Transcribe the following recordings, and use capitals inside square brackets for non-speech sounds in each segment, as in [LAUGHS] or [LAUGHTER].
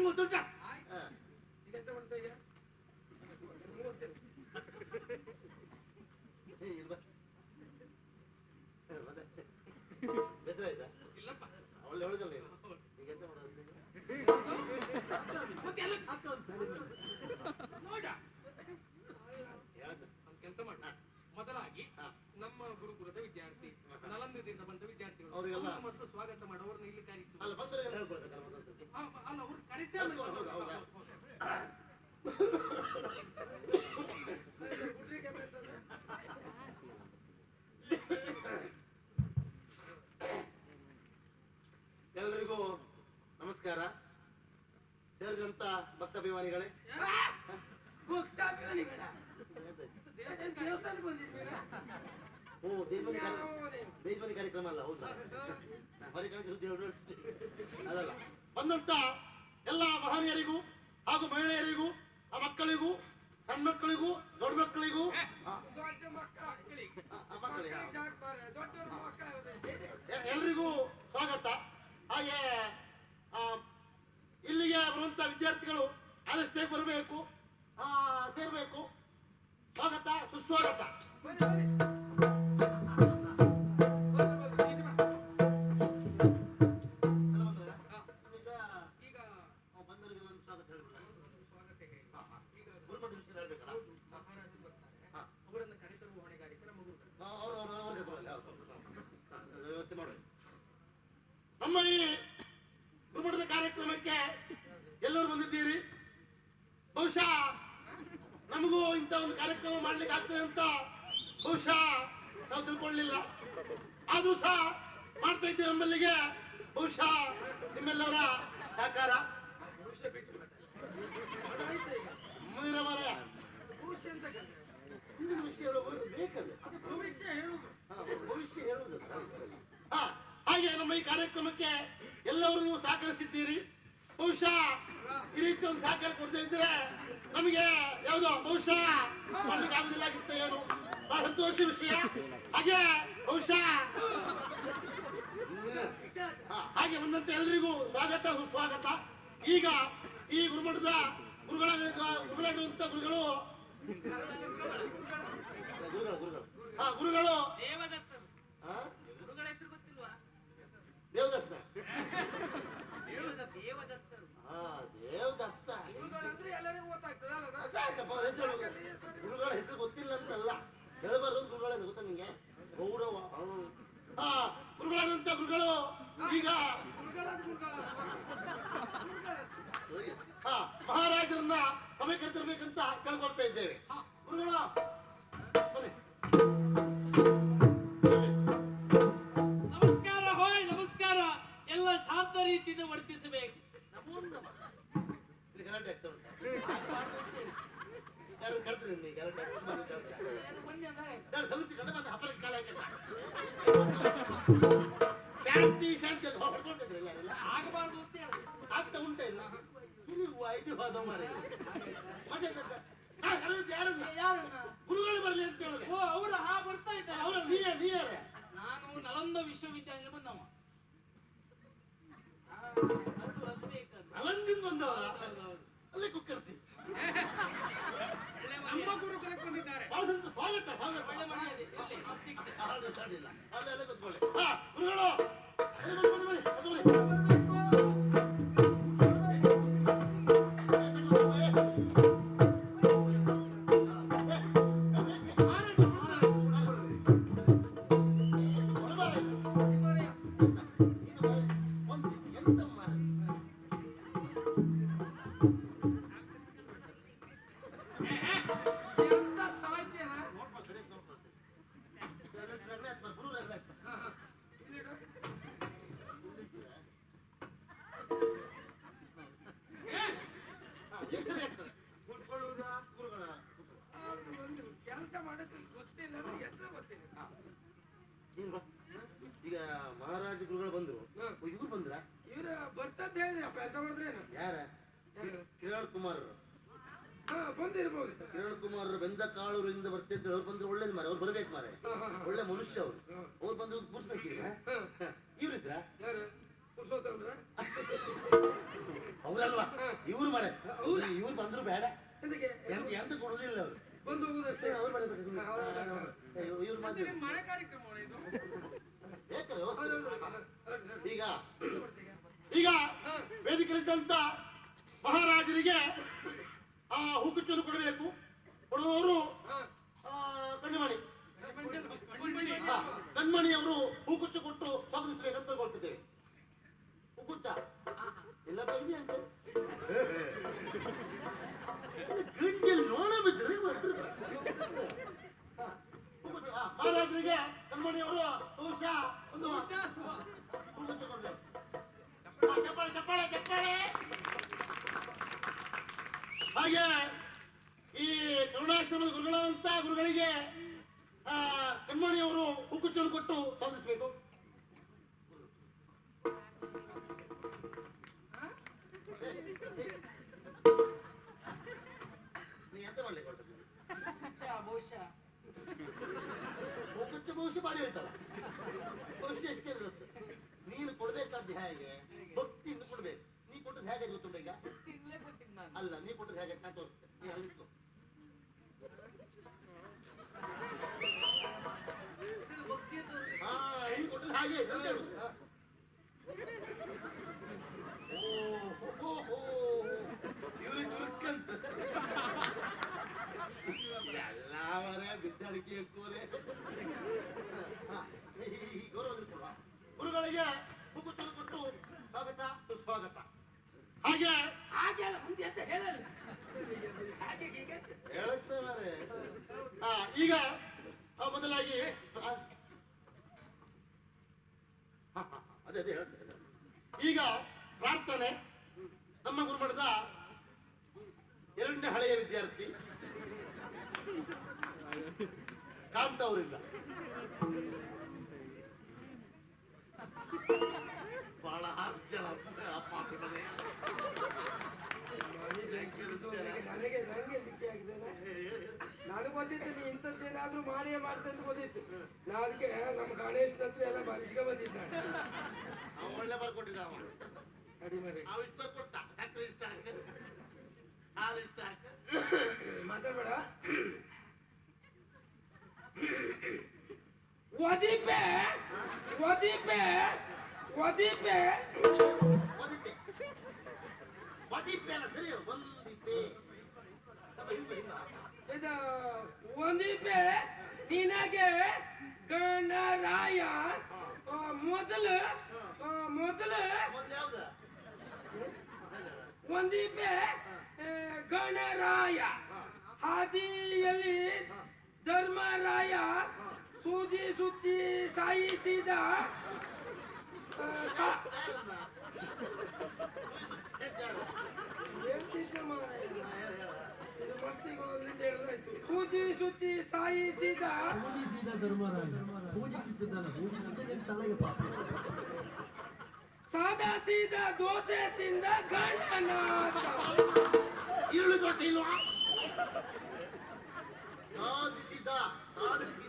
[LAUGHS] ನಂಗೆ ಗೊತ್ತುಂಟ ಆಯ್ತು. ಇಲ್ಲಪ್ಪ ಅವಳು ಹೇಳಿದಲ್ಲ ಈಗ ಎಂತ ಮಾಡೋದು ಕೆಲಸ ಮಾಡ ಮೊದಲಾಗಿ. ನಮ್ಮ ಗುರುಕುಲದ ವಿದ್ಯಾರ್ಥಿ ನಲಂದದಿಂದ ಬಂದ ವಿದ್ಯಾರ್ಥಿಗಳು. ಅವ್ರಿಗೆಲ್ಲ- ಮೊದಲು ಸ್ವಾಗತ ಮಾಡಿ ಅವ್ರನ್ನ ಇಲ್ಲಿ ಕರೆಸಿ. ಅಲ್ಲ ಅವ್ರು ಕರೆಸಿ? ಎಲ್ರಿಗೂ ನಮಸ್ಕಾರ. ಸೇರಿದಂತ ಭಕ್ತಾಭಿಮಾನಿಗಳೇ ದೇವಸ್ಥಾನಕ್ಕೆ ಬಂದಿದ್ದೀರಾ? ಓ ದೇವನಿ? ಕಾರ್ಯಕ್ರಮ ಅಲ್ಲ ಹೌದಾ. ಅದಲ್ಲ. ಬಂದಂತ ಎಲ್ಲ ಮಹನೀಯರಿಗೂ ಹಾಗೂ ಮಹಿಳೆಯರಿಗೂ ಆ ಮಕ್ಕಳಿಗೂ ಸಣ್ಣ ಮಕ್ಕಳಿಗೂ ದೊಡ್ಡ ಮಕ್ಕಳಿಗೂ ಎಲ್ರಿಗೂ ಸ್ವಾಗತ. ಹಾಗೆ ಇಲ್ಲಿಗೆ ಬರುವಂತ ವಿದ್ಯಾರ್ಥಿಗಳು ಆದಷ್ಟು ಬೇಗ ಬರಬೇಕು ಸೇರ್ಬೇಕು. ಸ್ವಾಗತ ಸುಸ್ವಾಗತ. ಮಾಡ್ಲಿಕ್ಕೆ ಆಗ್ತದೆ ಅಂತ ಬಹುಶಃ ನಾವು ತಿಳ್ಕೊಳ್ಳಿಲ್ಲ. ಆದ್ರೂ ಸಹ ಮಾಡ್ತಾ ಇದ್ದೇವೆ ಎಂಬಲ್ಲಿಗೆ ಬಹುಶಃ ನಿಮ್ಮೆಲ್ಲವರ ಸಹಕಾರ. ಮುಂದಿನ ವಿಷಯ ಹೇಳುವುದು ಭವಿಷ್ಯ ಹೇಳುದು ಹಾ, ಭವಿಷ್ಯ ಹೇಳುವುದು ಹಾ ಹಾಗೆ ನಮ್ಮ ಈ ಕಾರ್ಯಕ್ರಮಕ್ಕೆ ಎಲ್ಲರೂ ನೀವು ಸಹಕರಿಸಿದ್ದೀರಿ. ಬಹುಶಃ ಈ ರೀತಿ ಒಂದು ಸಹಕಾರ ಕೊಡ್ತಾ ಇದ್ರೆ ನಮಗೆ ಯಾವುದೋ? ಬಹುಶಃ ಏನು ಸಂತೋಷ ವಿಷಯ. ಹಾಗೆ ಬಹುಶಃ. ಹಾಗೆ ಬಂದಂತ ಎಲ್ರಿಗೂ ಸ್ವಾಗತ ಸುಸ್ವಾಗತ. ಈಗ ಈ ಗುರುಮಠದ ಗುರುಗಳ ಗುರುಗಳಾಗಿರುವಂತ ಗುರುಗಳು. ಹಾ ಗುರುಗಳು. ದೇವದತ್ತ. ದೇವದ ದೇವದತ್ತರು. ಹಾ ದೇವದತ್ತ. ಎಲ್ಲರಿಗೂ ಸಾಕಪ್ಪ ಹೆಸರು ಗುರುಗಳ ಹೆಸರು ಗೊತ್ತಿಲ್ಲ ಅಂತಲ್ಲ ಹೇಳಬಾರ್ದು ಗುರುಗಳ, ಗೊತ್ತಾ ನಿಂಗೆ? ಗೌರವ. ಗುರುಗಳಂತ ಗುರುಗಳು. ಈಗ ಮಹಾರಾಜರನ್ನ ಸಮಯ ಕರೆತಿರ್ಬೇಕಂತ ಕೇಳ್ಕೊಳ್ತಾ ಇದ್ದೇವೆ. ಗುರುಗಳ ನಮಸ್ಕಾರ, ಹೋಯ್, ನಮಸ್ಕಾರ. ಎಲ್ಲ ಶಾಂತ ರೀತಿಯಿಂದ ವರ್ತಿಸಬೇಕು. ನಮೋ ನಮಃ ಇಲ್ಲಿ ಗಲಾಟೆ ಆಗ್ತಾ ಉಂಟಾ ಯಾರು ಕರೆದ್ರಿ ನಿನ್ನೆ ಗಲಾಟೆ ಆಗ್ತಾ ಬಂದು ಕೇಳ್ತೀರಾ? ಏನು ಬನ್ನಿ ಅಂದಾಗ ಯಾರು ಸಮಿತಿ ಕಂಡ ಬಂದ ಹಬ್ಬಕ್ಕೆ ಕಾಲ ಹಾಕಿಲ್ಲ. ಶಾಂತಿ ಶಾಂತಿ ಆಗಬಾರ್ದು ಅಂತ ಹೇಳಿದೆ. ಆಗ್ತಾ ಉಂಟ ಇಲ್ಲ? ವಯಸ್ಸು ಹೋದ ಮಾರಿ ಗುರುಗಳು ಬರ್ಲಿ ಅಂತ ಹೇಳಿದೆ. ಓ ಅವ್ರ ಹಾ ಬರ್ತಾ ಇದ್ದಾರೆ. ಅವರ ನೀಯೇ ನೀಯಾರೆ ನಾನು ನಳಂದ ವಿಶ್ವವಿದ್ಯಾಲಯ ಬಂದವ. ಆ, ಅದು ಗುರುಕುಲಕ್ಕೆ ಬಂದಿದ್ದಾರೆ ಬಹಳ ಸಂತೋಷ. ಸ್ವಾಗತ ಸ್ವಾಗತ ಒಳ್ಳೆ ಮರ್ಯಾದೆ. ಎಲ್ಲಿ? ಅದು ಸಿಕ್ತೆ. ಅಲ್ಲ, ಅಡ್ಡಿಲ್ಲ. ಅಲ್ಲೆಲ್ಲ ಕೂತ್ಕೊಳ್ಳಿ. ಹಾ, ಗುರುಗಳು ಬನ್ನಿ, ಬನ್ನಿ, ಬನ್ನಿ, ಅದು ಬನ್ನಿ. ಎಂತ ಮಾರ ಎಂತ ಇವ್ರು ಬಂದ್ರ? ಇವ್ರು ಬರ್ತದ ಹೇಳಿದ್ರಪ್ಪ ಎಂತ ಮಾಡಿದ್ರೇನು ಯಾರ? ಯಾರು? ಕಿರಣ್ ಕುಮಾರ್ ಹಾ ಬಂದಿರ್ಬೋದು. ಕಿರಣ್ ಕುಮಾರ್ ಬೆಂದ ಕಾಳೂರಿಂದ ಬರ್ತಿದ್ರು ಅವ್ರು ಬಂದ್ರೆ ಒಳ್ಳೇದು ಮಾರೆ. ಅವ್ರು ಬರ್ಬೇಕು ಮಾರೆ. ಹಾ, ಹಾ, ಹಾ. ಒಳ್ಳೆ ಮನುಷ್ಯ ಅವ್ರು. ಅವ್ರು ಬಂದ್ರೆ ಕೂರ್ಸ್ಬೇಕಿಲ್ಲ. ಇವ್ರಿದ್ರ? ಅವ್ರಲ್ವಾ? ಇವ್ರು ಮಾರೆ? ಇವ್ರು ಬಂದ್ರು ಬೇಡ. ಎಂತ ಎಂತ ಕೊಡುದಿಲ್ಲ ಅವ್ರು. ಬಂದು ಹೋಗುದಷ್ಟೇ? ಅವ್ರು ಬರಬೇಕು. ಇವ್ರು ಮನೆ ಕಾರ್ಯಕ್ರಮ ಇದು ಬೇಕಲ್ಲ ಹೌದು, ಹೌದು, ಹೌದು, ಹೌದು. ಈಗ ಈಗ ವೇದಿಕೆಯಲ್ಲಿದ್ದಂತ ಮಹಾರಾಜರಿಗೆ ಆ ಹುಕ್ಕುಚ್ಚನ್ನು ಕೊಡಬೇಕು. ಕೊಡುವವರು ಕಣ್ಮಣಿ. ಕಣ್ಮಣಿ. ಅವರು ಹೂಕುಚ್ಚು ಕೊಟ್ಟು ಸ್ವಾಗತಿಸಬೇಕಂತ ತಿಳ್ಕೊಳ್ತಿದ್ದೇವೆ ಹುಕ್ಕುಚ್ಚ ಎಲ್ಲ ಬೈದಿ ಅಂತ. ಬಿದ್ದರೆ ಮಹಾರಾಜರಿಗೆ ಕಣ್ಮಣಿ ಅವರು ಬಹುಶಃ ಒಂದು ಹಾಗೆ ಈ ಕರುಣಾಶ್ರಮದ ಗುರುಗಳಂತ ಗುರುಗಳಿಗೆ ಕಣ್ಮಣಿಯವರು ಹೂಕುಚ್ಚನ್ನು ಕೊಟ್ಟು ಸ್ವಾಗತಿಸಬೇಕು? ಬಹುಶಃ ಬಹುಶಃ ಬಾಡಿ ಹೇಳ್ತಾರ ಬಹುಶಃ ಎಷ್ಟೇ ಇರುತ್ತೆ ನೀನು ಕೊಡ್ಬೇಕಾದ್ದು ಹೇಗೆ ಭಕ್ತಿಯಿಂದ ಕೊಡ್ಬೇಕು ನೀ ಕೊಟ್ಟದ್ದು ಹೇಗೆ ಗೊತ್ತುಂಟ ಈಗ ಅಲ್ಲ ನೀ ಕೊಟ್ಟದ್ದು ಹೇಗೆ ನಾನು ತೋರಿಸ್ತೇನೆ ನೀ ಅಲ್ಲಿ ಹಾ ನೀನು ಕೊಟ್ಟದ್ದು ಹಾಗೆ. ಇವ್ರಿಗೆ ತುರುಕಂತ. ಎಲ್ಲ ಮರೆ ಬಿದ್ದಡಿಕೆ ಕೂರೆ. ಗುರುಗಳಿಗೆ ಸ್ವಾಗತ ಸುಸ್ವಾಗತ. ಹಾಗೆ? ಹಾಗೆ ಅಲ್ಲ ಮುಂದೆ ಅಂತ ಹೇಳಲ್ಲ. ಹಾಗೆ ಅಂತ. ಈಗ ಆ, ಮೊದಲಾಗಿ ಆ, ಹಾ, ಹಾ, ಅದೇ ಅದೇ ಹೇಳ್ತೇನೆ ಈಗ ಪ್ರಾರ್ಥನೆ ನಮ್ಮ ಗುರುಮಠದ ಎರಡನೇ ಹಳೆಯ ವಿದ್ಯಾರ್ಥಿ. ಕಾಂತ ಅವರಿಲ್ಲ ಬಹಳ ಹಾಸ್ಯ ಅಪ್ಪ ನನಗೆ ನನಗೆ ಸಿಕ್ಕಿ ಆಗಿದ್ದೇನೆ ನಾನು ಗೊತ್ತಿತ್ತು ನೀ ಇಂಥದ್ದೇನಾದ್ರೂ ಮಾಡಿಯೇ ಮಾಡ್ತೇನೆ ಅಂತ ಗೊತ್ತಿತ್ತು ನಾ ಅದಕ್ಕೆ ನಮ್ಮ ಗಣೇಶನ ಹತ್ರ ಎಲ್ಲ ಬಲಿಸ್ಕೊ ಬಂದಿದ್ದಾನೆ. ಒಳ್ಳೆ ಬರ್ಕೊಟ್ಟಿದ್ದ ಕಡಿಮೆ ಅವ ಇಷ್ಟ ಕೊಡ್ತ ಸಕ್ಕರೆ ಇಷ್ಟ ಹಾಕ. ಹಾಲು ಇಷ್ಟ ಹಾಕ. ಮಾತಾಡ್ಬೇಡ. ಒದಿಪೆ ಒದಿಪೆ ಒದಿಪೆ ಒದಿತೆ ಒದಿಪೆ ಅಲ್ಲ ಸರಿ ಒಂದಿಪೆ ಸ್ವಲ್ಪ ಹಿಂದೆ ಹಿಂದೆ ಇದು ಒಂದಿಪೆ ನಿನಗೆ ಗಣರಾಯ ಆ, ಮೊದಲು ಆ, ಮೊದಲು ಮೊದ್ಲು ಯಾವ್ದ ಒಂದಿಪೆ ಆ, ಗಣರಾಯ ಹಾದಿಯಲ್ಲಿ ಧರ್ಮರಾಯ ಸೂಜಿ ಸುತ್ತಿ ಸಾಯಿಸಿದ ಆ, ಸಾ- ಏನ್ ಕೃಷ್ಣ ಮಾರಾಯ? ಇದು ಮತ್ತಿಗೆ ಹೋಗ್ಲಿಕ್ಕೆ ಹೇಳಿದ್ರಾಯ್ತು. ಸೂಜಿ ಸುತ್ತಿ ಸಾಯಿಸಿದ ಪೂಜಿಸಿದ ಧರ್ಮರಾಜ ಪೂಜಿಸುತ್ತಿದ್ದಾನೆ ಪೂಜಿಸಿದ ನಿನ್ನ ತಲೆಗೆ ಪಾಪ ಸಾದಾ ಸೀದ ದೋಸೆ ತಿಂದ ಗಣನಾಥ ಈರುಳ್ಳಿ ದೋಸೆ ಇಲ್ವಾ ಸಾಧಿಸಿದ ಸಾಧಿಸಿದ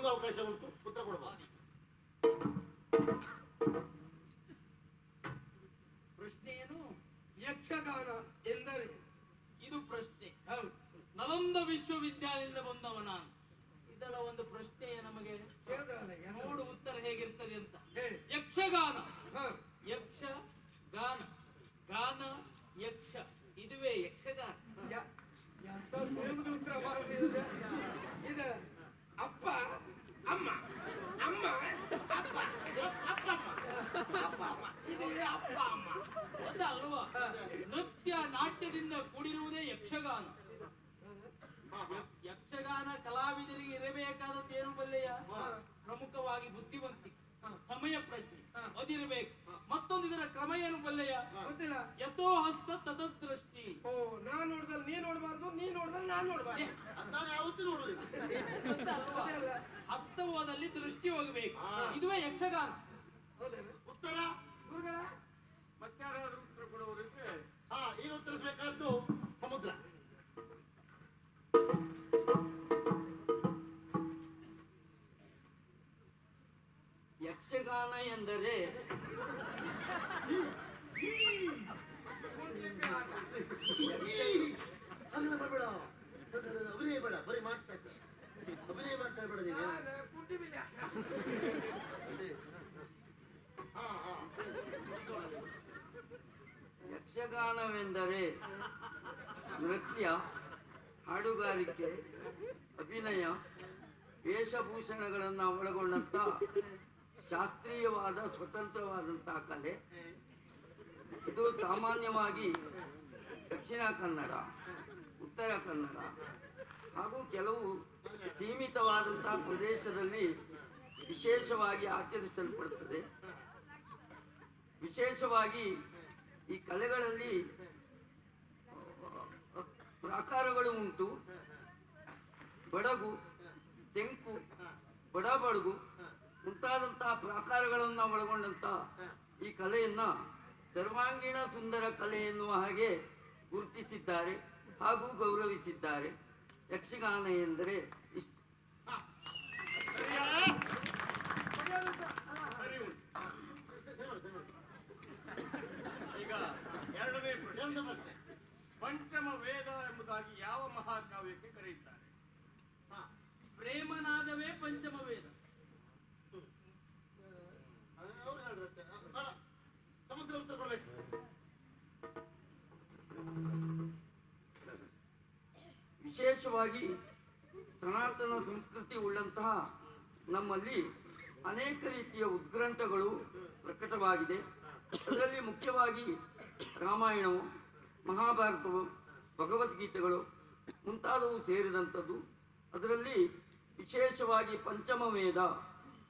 ನಿಮಗೂ ಅವಕಾಶ ಉಂಟು. ಉತ್ತರ ಕೊಡಬಹುದು ಪ್ರಶ್ನೆ ಏನು ಯಕ್ಷಗಾನ ಎಂದರೆ ಇದು ಪ್ರಶ್ನೆ. ಹೌದು. ನಲಂದ ವಿಶ್ವವಿದ್ಯಾಲಯದಿಂದ ಬಂದವ ನಾನು ಕೇಳಿದ್ದಲ್ಲ ಒಂದು ಪ್ರಶ್ನೆ ನಮಗೆ ನೋಡು ಉತ್ತರ ಹೇಗಿರ್ತದೆ ಅಂತ. ಹೇಳಿ ಯಕ್ಷಗಾನ. ಯಕ್ಷ ಗಾನ. ಗಾನ ಯಕ್ಷ. ಇದುವೇ ಯಕ್ಷಗಾನ. ಉತ್ತರ ಮಾಡುತ್ತಿದೆ ಇದು ಅಪ್ಪ ಅಮ್ಮ ಅಮ್ಮ ಅಪ್ಪ ಅಪ್ಪ ಅಮ್ಮ ಇದು ಅಪ್ಪ ಅಮ್ಮ ಗೊತ್ತಲ್ವಾ ನೃತ್ಯ ನಾಟ್ಯದಿಂದ ಕೂಡಿರುವುದೇ ಯಕ್ಷಗಾನ. ಯಕ್ಷಗಾನ ಕಲಾವಿದರಿಗೆ ಇರಬೇಕಾದದ್ದು ಏನು ಬಲ್ಲೆಯ ಪ್ರಮುಖವಾಗಿ ಬುದ್ಧಿವಂತಿಕೆ ಸಮಯ ಪ್ರಜ್ಞೆ ಅದಿರಬೇಕು. ಮತ್ತೊಂದು ಇದರ ಕ್ರಮ ಏನು ಬಲ್ಲೆಯ ಗೊತ್ತಿಲ್ಲ. ಯಥೋ ಹಸ್ತ ತದದೃಷ್ಟಿ ಓ ನಾನ್ ನೋಡ್ದಲ್ಲಿ ನೀ ನೋಡಬಾರ್ದು ನೀ ನೋಡ್ದಲ್ಲಿ ನಾನ್ ನೋಡಬಾರ್ದು. ಯಾವತ್ತೂ ನೋಡುದಿಲ್ಲ. ಗೊತ್ತಲ್ವಾ? ದೃಷ್ಟಿ ಹೋಗಬೇಕು. ಇದುವೇ ಯಕ್ಷಗಾನ. ಉತ್ತರ. ಯಕ್ಷಗಾನ ಎಂದರೆ? ಅಭಿನಯ ಬೇಡ. ಬರೀ ಮಾತು ಸಾಕು. ಅಭಿನಯ ಮಾಡ್ತಾ ಬೇಡ ನೀನು. ಯಕ್ಷಗಾನವೆಂದರೆ ನೃತ್ಯ ಹಾಡುಗಾರಿಕೆ ಅಭಿನಯ ವೇಷಭೂಷಣಗಳನ್ನು ಒಳಗೊಂಡಂತ ಶಾಸ್ತ್ರೀಯವಾದ ಸ್ವತಂತ್ರವಾದಂತಹ ಕಲೆ. ಇದು ಸಾಮಾನ್ಯವಾಗಿ ದಕ್ಷಿಣ ಕನ್ನಡ, ಉತ್ತರ ಕನ್ನಡ ಹಾಗೂ ಕೆಲವು ಸೀಮಿತವಾದಂತಹ ಪ್ರದೇಶದಲ್ಲಿ ವಿಶೇಷವಾಗಿ ಆಚರಿಸಲ್ಪಡುತ್ತದೆ. ವಿಶೇಷವಾಗಿ ಈ ಕಲೆಗಳಲ್ಲಿ ಪ್ರಾಕಾರಗಳು ಉಂಟು. ಬಡಗು, ತೆಂಕು, ಬಡಬಡಗು ಮುಂತಾದಂತಹ ಪ್ರಾಕಾರಗಳನ್ನು ಒಳಗೊಂಡಂತ ಈ ಕಲೆಯನ್ನ ಸರ್ವಾಂಗೀಣ ಸುಂದರ ಕಲೆ ಎನ್ನುವ ಹಾಗೆ ಗುರುತಿಸಿದ್ದಾರೆ ಹಾಗೂ ಗೌರವಿಸಿದ್ದಾರೆ. ಯಕ್ಷಗಾನ ಎಂದರೆ ಇಷ್ಟು. ಈಗ ಎರಡನೇ ಪ್ರಶ್ನೆ. ಪಂಚಮ ವೇದ ಎಂಬುದಾಗಿ ಯಾವ ಮಹಾಕಾವ್ಯಕ್ಕೆ ಕರೆಯುತ್ತಾರೆ? ಹಾ. ಪ್ರೇಮನಾದವೇ ಪಂಚಮ ವೇದ ಅವ್ರು ಹೇಳ್ರಷ್ಟೇ ಅಲ್ಲ ಉತ್ತರ ಕೊಡ್ಬೇಕು. ವಿಶೇಷವಾಗಿ ಸನಾತನ ಸಂಸ್ಕೃತಿ ಉಳ್ಳಂತಹ ನಮ್ಮಲ್ಲಿ ಅನೇಕ ರೀತಿಯ ಉದ್ಗ್ರಂಥಗಳು ಪ್ರಕಟವಾಗಿದೆ. ಅದರಲ್ಲಿ ಮುಖ್ಯವಾಗಿ ರಾಮಾಯಣವು, ಮಹಾಭಾರತವು, ಭಗವದ್ಗೀತೆಗಳು ಮುಂತಾದವು ಸೇರಿದಂಥದ್ದು. ಅದರಲ್ಲಿ ವಿಶೇಷವಾಗಿ ಪಂಚಮ ವೇದ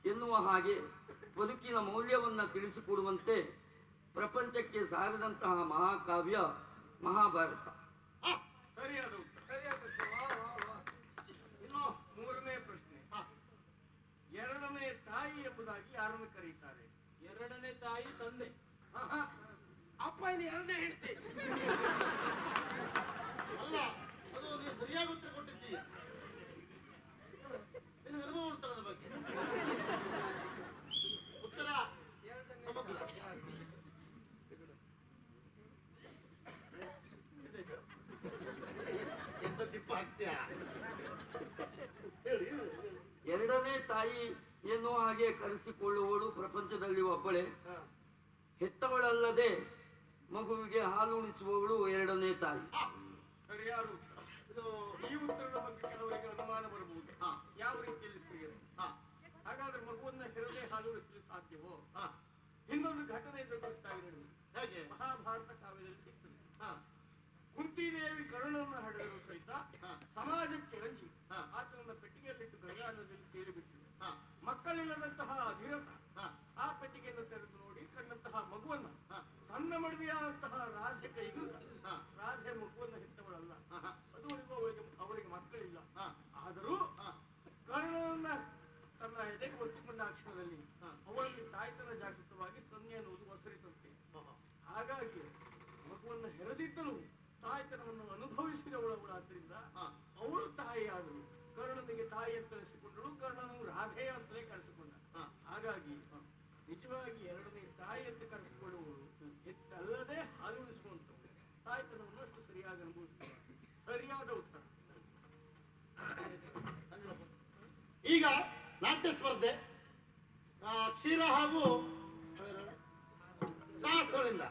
ಎನ್ನುವ ಹಾಗೆ ಬದುಕಿನ ಮೌಲ್ಯವನ್ನು ತಿಳಿಸಿಕೊಡುವಂತೆ ಪ್ರಪಂಚಕ್ಕೆ ಸಾರಿದಂತಹ ಮಹಾಕಾವ್ಯ ಮಹಾಭಾರತ. ಸರಿಯಾದ. ಇನ್ನು ಮೂರನೇ ಪ್ರಶ್ನೆ. ಹಾ. ಎರಡನೇ ತಾಯಿ ಎಂಬುದಾಗಿ ಯಾರನ್ನು ಕರೀತಾರೆ ಎರಡನೇ ತಾಯಿ ತಂದೆ. ಅಪ್ಪ ಇಲ್ಲಿ ಎರಡನೇ ಹೇಳ್ತಿ ಅಲ್ಲ ಅದು ಸರಿಯಾಗುತ್ತೆ ಸರಿಯಾಗಿ ಉತ್ತರ ಕೊಟ್ಟಿದ್ದೀಯ ನಿನಗೆ ಅನುಭವ ಉಂಟಲ್ಲ ಅದ್ರ ಬಗ್ಗೆ ಉತ್ತರ ಸಮುದ್ರ ಇದಾಯ್ತು. ಎಂತ ದಿಪ್ಪ ಹಾಕ್ತೀಯ ಹೇಳಿ ಹೇಳಿ, ಹೇಳಿ. [LAUGHS] ಎರಡನೇ ತಾಯಿ ಎನ್ನುವ ಹಾಗೆ ಕರೆಸಿಕೊಳ್ಳುವಳು ಪ್ರಪಂಚದಲ್ಲಿ ಒಬ್ಬಳೆ. ಹೆತ್ತವಳಲ್ಲದೆ ಮಗುವಿಗೆ ಹಾಲು ಉಣಿಸುವವಳು ಎರಡನೇ ತಾಯಿ. ಸರಿಯಾರು ಇದು ಈ ಉತ್ತರದ ಬಗ್ಗೆ ಕೆಲವರಿಗೆ ಅನುಮಾನ ಬರಬಹುದು. ಹಾ. ಯಾವ ರೀತಿಯಲ್ಲಿ ಹಾ. ಹಾಗಾದ್ರೆ ಮಗುವನ್ನ ಹೆರದೆ ಹಾಲು ಉಳಿಸಲು ಸಾಧ್ಯವೋ? ಹಾ. ಇನ್ನೊಂದು ಘಟನೆ ಹೇಗೆ? ಮಹಾಭಾರತ ಕಾವ್ಯದಲ್ಲಿ ಸಿಗ್ತದೆ. ಕುಂತಿದೇವಿ ಕರುಣವನ್ನು ಹಡೆದರು. ಒತ್ತುಕೊಂಡ ಅವರಲ್ಲಿ ತಾಯ್ತನ ಜಾಗೃತವಾಗಿ ಸ್ತನ್ಯ ಅನ್ನುವುದು ಒಸರಿತಂತೆ ಹಾಗಾಗಿ ಮಗುವನ್ನು ಹೆರದಿದ್ದಳು ತಾಯ್ತನವನ್ನು ಅನುಭವಿಸಿದವಳವಳಾದ್ರಿಂದ. ಅವಳು ತಾಯಿಯಾದಳು ಕರ್ಣನಿಗೆ ತಾಯಿ ಅಂತ ಕರೆಸಿಕೊಂಡಳು ಕರ್ಣನು ರಾಧೆಯ ಅಂತಲೇ ಕರೆಸಿಕೊಂಡ. ಹಾಗಾಗಿ ನಿಜವಾಗಿ ಎರಡನೇ ತಾಯಿ ಅಂತ ಕರೆಸಿಕೊಳ್ಳುವವಳು ಹೆಚ್ಚಲ್ಲದೆ ಹಾಲುಣಿಸುವಂತವಳು ತಾಯ್ತನವನ್ನು ಅಷ್ಟು ಸರಿಯಾಗಿ ಅನುಭವಿಸಿದ ಸರಿಯಾದ ಉತ್ತರ. ಈಗ ನಾಟ್ಯ ಸ್ಪರ್ಧೆ ಕ್ಷೀರ ಹಾಗೂ ಸಹಸ್ರಳಿಂದ